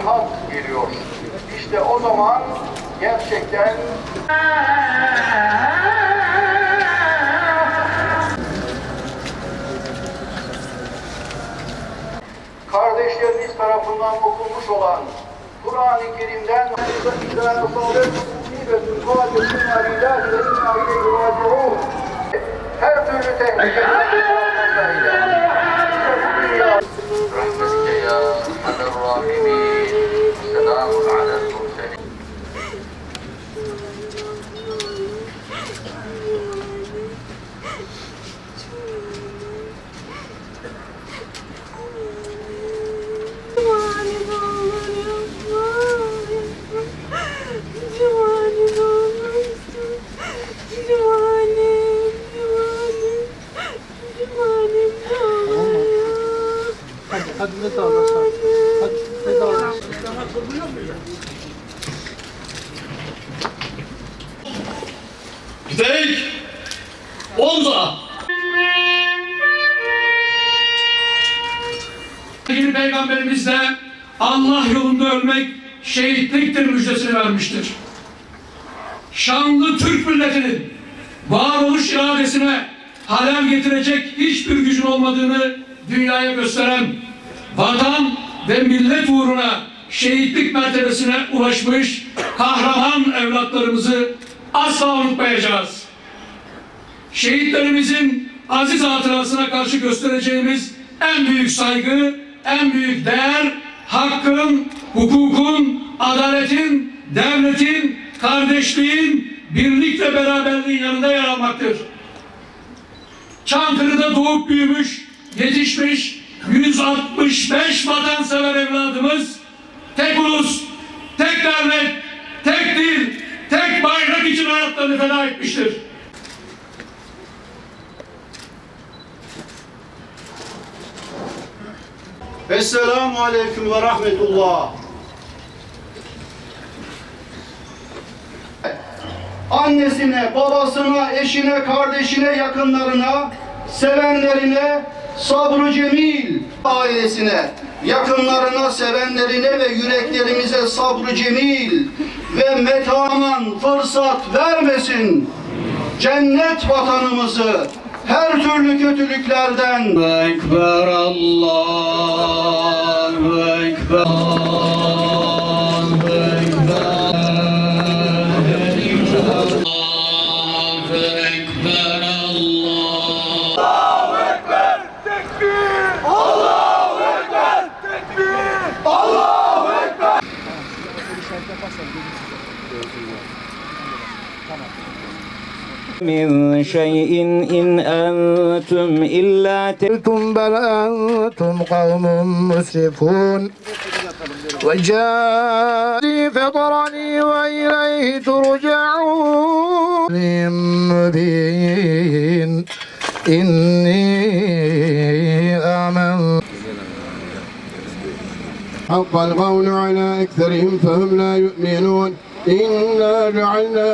cihat geliyor. İşte o zaman gerçekten kardeşleriniz tarafından okunmuş olan Kur'an-ı Kerim'den her türlü tehlike Tek omza. Sevgili Peygamberimiz de Allah yolunda ölmek şehitliktir müjdesini vermiştir. Şanlı Türk milletinin varoluş iradesine halel getirecek hiçbir gücün olmadığını dünyaya gösteren vatan ve millet uğruna şehitlik mertebesine ulaşmış kahraman evlatlarımızı asla unutmayacağız. Şehitlerimizin aziz hatırasına karşı göstereceğimiz en büyük saygı, en büyük değer hakkın, hukukun, adaletin, devletin, kardeşliğin, birlik ve beraberliğin yanında yer almaktır. Çankırı'da doğup büyümüş, yetişmiş 165 vatansever evladımız tek ulus, tek devlet, tek dil, tek bayrak için hayatlarını feda etmiştir. Esselamu Aleyküm ve Rahmetullah. Annesine, babasına, eşine, kardeşine, yakınlarına, sevenlerine, sabrı cemil ailesine, yakınlarına, sevenlerine ve yüreklerimize sabrı cemil ve metaman fırsat vermesin. Cennet vatanımızı her türlü kötülüklerden Ekber Allahu Ekber من شيء إن أنتم إلا قلتم بل أنتم قوم مسرفون. وجاء فطرني وإليه ترجعون. مبين. إني حق القول على أكثرهم فهم لا يؤمنون. إنا جعلنا